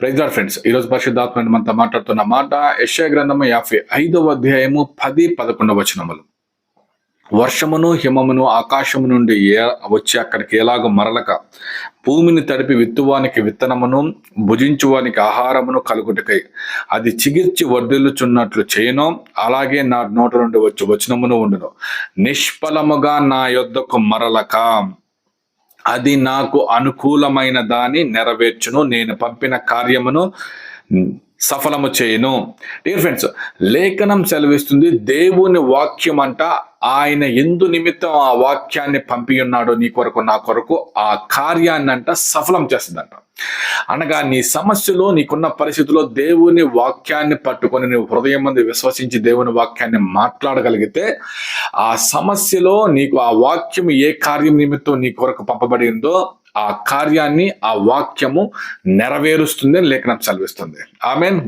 ప్రైజ్లాడ్ friends ఈరోజు పరిశుద్ధాత్మ మనతో మాట్లాడుతున్న మాట యశ్య గ్రంథము యాభై ఐదవ అధ్యాయము పది పదకొండవ వచనములు. వర్షమును హిమమును ఆకాశము నుండి ఏ వచ్చి అక్కడికి ఎలాగో మరలక భూమిని తడిపి విత్తువానికి విత్తనమును భుజించువానికి ఆహారమును కలుగుటకై అది చిగిర్చి వర్ధిల్లుచున్నట్లు చేయను అలాగే నా నోట నుండి వచ్చి వచనమును ఉండును. నిష్ఫలముగా నా యొద్దకు మరలక. అది నాకు అనుకూలమైన దాన్ని నెరవేర్చును. నేను పంపిన కార్యమును సఫలము చేయను. డియర్ ఫ్రెండ్స్ లేఖనం సెలవిస్తుంది. దేవుని వాక్యం అంట ఆయన ఎందు నిమిత్తం ఆ వాక్యాన్ని పంపి ఉన్నాడో నీ కొరకు నా కొరకు ఆ కార్యాన్ని అంట సఫలం చేస్తుందంట. అనగా నీ సమస్యలో నీకున్న పరిస్థితిలో దేవుని వాక్యాన్ని పట్టుకొని నువ్వు హృదయం మంది విశ్వసించి దేవుని వాక్యాన్ని మాట్లాడగలిగితే ఆ సమస్యలో నీకు ఆ వాక్యం ఏ కార్యం నిమిత్తం నీ కొరకు పంపబడిందో ఆ కార్యాన్ని ఆ వాక్యము నెరవేరుస్తుంది అని లేఖనం చదివిస్తుంది ఆమెన్.